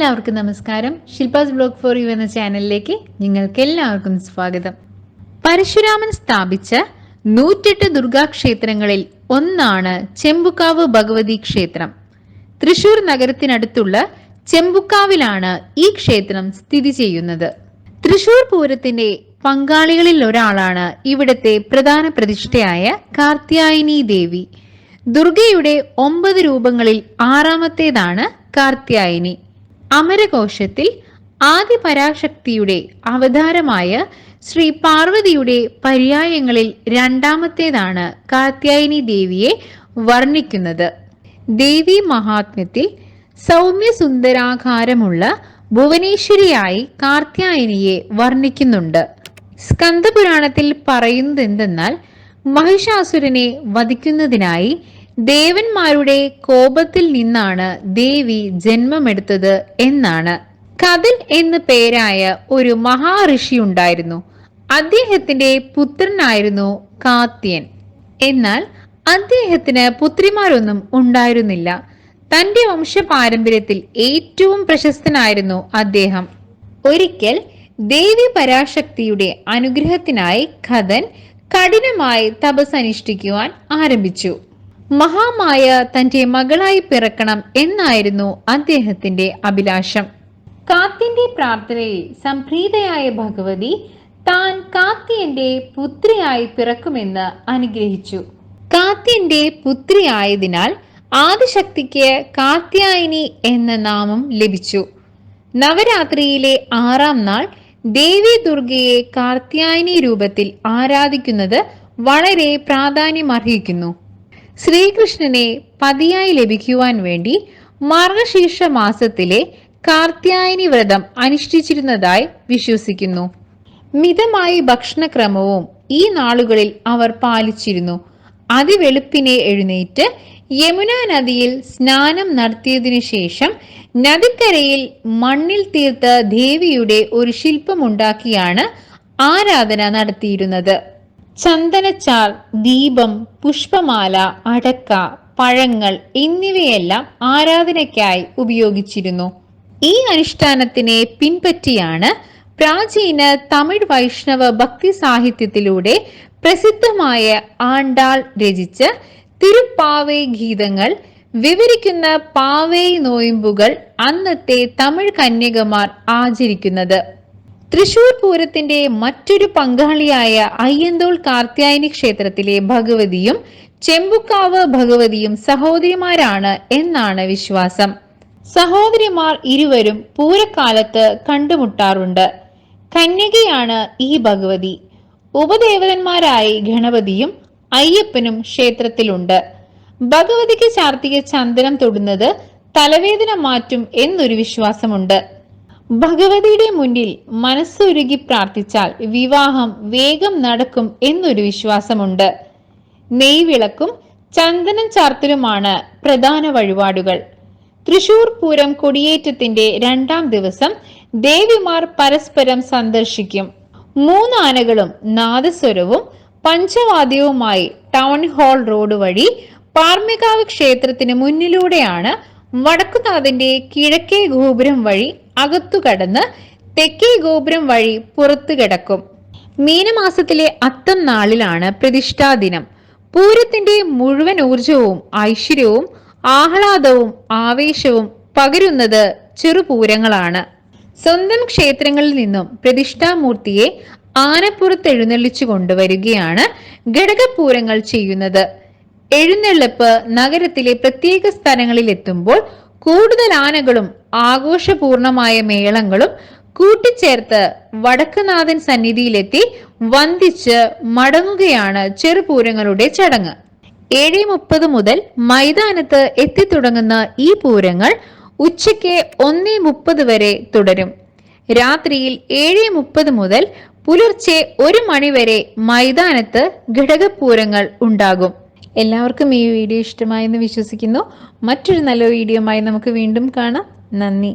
എല്ലാവർക്കും നമസ്കാരം. Shilpa's blog for you എന്ന ചാനലിലേക്ക് നിങ്ങൾക്ക് എല്ലാവർക്കും സ്വാഗതം. പരശുരാമൻ സ്ഥാപിച്ച നൂറ്റെട്ട് ദുർഗാക്ഷേത്രങ്ങളിൽ ഒന്നാണ് ചെമ്പുക്കാവ് ഭഗവതി ക്ഷേത്രം. തൃശൂർ നഗരത്തിനടുത്തുള്ള ചെമ്പുക്കാവിലാണ് ഈ ക്ഷേത്രം സ്ഥിതി ചെയ്യുന്നത്. തൃശൂർ പൂരത്തിന്റെ പങ്കാളികളിൽ ഒരാളാണ് ഇവിടത്തെ പ്രധാന പ്രതിഷ്ഠയായ കാർത്യായനി ദേവി. ദുർഗയുടെ ഒമ്പത് രൂപങ്ങളിൽ ആറാമത്തേതാണ് കാർത്യായനി. അമരകോശത്തിൽ ആദി പരാശക്തിയുടെ അവതാരമായ ശ്രീ പാർവതിയുടെ പര്യായങ്ങളിൽ രണ്ടാമത്തേതാണ് കാത്യായനി ദേവിയെ വർണിക്കുന്നത്. ദേവി മഹാത്മ്യത്തിൽ സൗമ്യസുന്ദരാകാരമുള്ള ഭുവനേശ്വരിയായി കാർത്യായനിയെ വർണിക്കുന്നുണ്ട്. സ്കന്ദപുരാണത്തിൽ പറയുന്നത് എന്തെന്നാൽ മഹിഷാസുരനെ വധിക്കുന്നതിനായി ദേവന്മാരുടെ കോപത്തിൽ നിന്നാണ് ദേവി ജന്മമെടുത്തത് എന്നാണ്. കതിൽ എന്ന് പേരായ ഒരു മഹാഋഷി ഉണ്ടായിരുന്നു. അദ്ദേഹത്തിന്റെ പുത്രനായിരുന്നു കാത്യൻ. എന്നാൽ അദ്ദേഹത്തിന് പുത്രിമാരൊന്നും ഉണ്ടായിരുന്നില്ല. തന്റെ വംശ പാരമ്പര്യത്തിൽ ഏറ്റവും പ്രശസ്തനായിരുന്നു അദ്ദേഹം. ഒരിക്കൽ ദേവി പരാശക്തിയുടെ അനുഗ്രഹത്തിനായി കഥൻ കഠിനമായി തപസ് അനുഷ്ഠിക്കുവാൻ ആരംഭിച്ചു. മഹാമായ തന്റെ മകളായി പിറക്കണം എന്നായിരുന്നു അദ്ദേഹത്തിന്റെ അഭിലാഷം. കാത്തിന്റെ പ്രാർത്ഥനയിൽ സംപ്രീതയായ ഭഗവതി താൻ കാത്തിയന്റെ പുത്രിയായി പിറക്കുമെന്ന് അനുഗ്രഹിച്ചു. കാത്തിയന്റെ പുത്രിയായതിനാൽ ആദിശക്തിക്ക് കാത്യായനി എന്ന നാമം ലഭിച്ചു. നവരാത്രിയിലെ ആറാം നാൾ ദേവി ദുർഗയെ കാർത്യായനി രൂപത്തിൽ ആരാധിക്കുന്നത് വളരെ പ്രാധാന്യമർഹിക്കുന്നു. ശ്രീകൃഷ്ണനെ പതിയായി ലഭിക്കുവാൻ വേണ്ടി മാർഗശീർഷ മാസത്തിലെ കാർത്യായനി വ്രതം അനുഷ്ഠിച്ചിരുന്നതായി വിശ്വസിക്കുന്നു. മിതമായി ഭക്ഷണക്രമവും ഈ നാളുകളിൽ അവർ പാലിച്ചിരുന്നു. അതിവെളുപ്പിനെ എഴുന്നേറ്റ് യമുന നദിയിൽ സ്നാനം നടത്തിയതിനു ശേഷം നദിക്കരയിൽ മണ്ണിൽ തീർത്ത ദേവിയുടെ ഒരു ശില്പമുണ്ടാക്കിയാണ് ആരാധന നടത്തിയിരുന്നത്. ചന്ദനച്ചാർ ദീപം പുഷ്പമാല അടക്ക പഴങ്ങൾ എന്നിവയെല്ലാം ആരാധനയ്ക്കായി ഉപയോഗിച്ചിരുന്നു. ഈ അനുഷ്ഠാനത്തിനെ പിൻപറ്റിയാണ് പ്രാചീന തമിഴ് വൈഷ്ണവ ഭക്തി സാഹിത്യത്തിലൂടെ പ്രസിദ്ധമായ ആണ്ടാൾ രചിച്ച് തിരുപ്പാവൈ ഗീതങ്ങൾ വിവരിക്കുന്ന പാവൈ നോയമ്പുകൾ അന്നത്തെ തമിഴ് കന്യകമാർ ആചരിക്കുന്നത്. തൃശൂർ പൂരത്തിന്റെ മറ്റൊരു പങ്കാളിയായ അയ്യന്തോൾ കാർത്യായനി ക്ഷേത്രത്തിലെ ഭഗവതിയും ചെമ്പുക്കാവ് ഭഗവതിയും സഹോദരിമാരാണ് എന്നാണ് വിശ്വാസം. സഹോദരിമാർ ഇരുവരും പൂരക്കാലത്ത് കണ്ടുമുട്ടാറുണ്ട്. കന്യകയാണ് ഈ ഭഗവതി. ഉപദേവതന്മാരായി ഗണപതിയും അയ്യപ്പനും ക്ഷേത്രത്തിലുണ്ട്. ഭഗവതിക്ക് ചാർത്തിയ ചന്ദനം തൊടുന്നത് തലവേദന മാറ്റും എന്നൊരു വിശ്വാസമുണ്ട്. ഭഗവതിയുടെ മുന്നിൽ മനസ്സൊരുകി പ്രാർത്ഥിച്ചാൽ വിവാഹം വേഗം നടക്കും എന്നൊരു വിശ്വാസമുണ്ട്. നെയ്വിളക്കും ചന്ദനം ചാർത്തലുമാണ് പ്രധാന വഴിപാടുകൾ. തൃശൂർ പൂരം കൊടിയേറ്റത്തിന്റെ രണ്ടാം ദിവസം ദേവിമാർ പരസ്പരം സന്ദർശിക്കും. മൂന്ന് ആനകളും നാദസ്വരവും പഞ്ചവാദ്യവുമായി ടൗൺ ഹാൾ റോഡ് വഴി പാർമികാവ് ക്ഷേത്രത്തിന് മുന്നിലൂടെയാണ് വടക്കുനാഥിന്റെ കിഴക്കേ ഗോപുരം വഴി അകത്തു കടന്ന് തെക്കേ ഗോപുരം വഴി പുറത്തു കിടക്കും മീനമാസത്തിലെ അത്തം നാളിലാണ് പ്രതിഷ്ഠാദിനം പൂരത്തിന്റെ മുഴുവൻ ഊർജവും ഐശ്വര്യവും ആഹ്ലാദവും ആവേശവും പകരുന്നത് ചെറുപൂരങ്ങളാണ്. സ്വന്തം ക്ഷേത്രങ്ങളിൽ നിന്നും പ്രതിഷ്ഠാമൂർത്തിയെ ആനപ്പുറത്ത് എഴുന്നള്ളിച്ചു കൊണ്ടുവരികയാണ് ഘടകപൂരങ്ങൾ ചെയ്യുന്നത്. എഴുന്നള്ളിപ്പ് നഗരത്തിലെ പ്രത്യേക സ്ഥലങ്ങളിൽ എത്തുമ്പോൾ കൂടുതൽ ആനകളും ആഘോഷപൂർണമായ മേളങ്ങളും കൂട്ടിച്ചേർത്ത് വടക്കുനാഥൻ സന്നിധിയിലെത്തി വന്ദിച്ച് മടങ്ങുകയാണ് ചെറുപൂരങ്ങളുടെ ചടങ്ങ്. ഏഴ് മുപ്പത് മുതൽ മൈതാനത്ത് എത്തിത്തുടങ്ങുന്ന ഈ പൂരങ്ങൾ ഉച്ചയ്ക്ക് ഒന്നേ മുപ്പത് വരെ തുടരും. രാത്രിയിൽ ഏഴ് മുപ്പത് മുതൽ പുലർച്ചെ ഒരു മണിവരെ മൈതാനത്ത് ഘടകപൂരങ്ങൾ ഉണ്ടാകും. എല്ലാവർക്കും ഈ വീഡിയോ ഇഷ്ടമായെന്ന് വിശ്വസിക്കുന്നു. മറ്റൊരു നല്ല വീഡിയോയുമായി നമുക്ക് വീണ്ടും കാണാം. നന്ദി.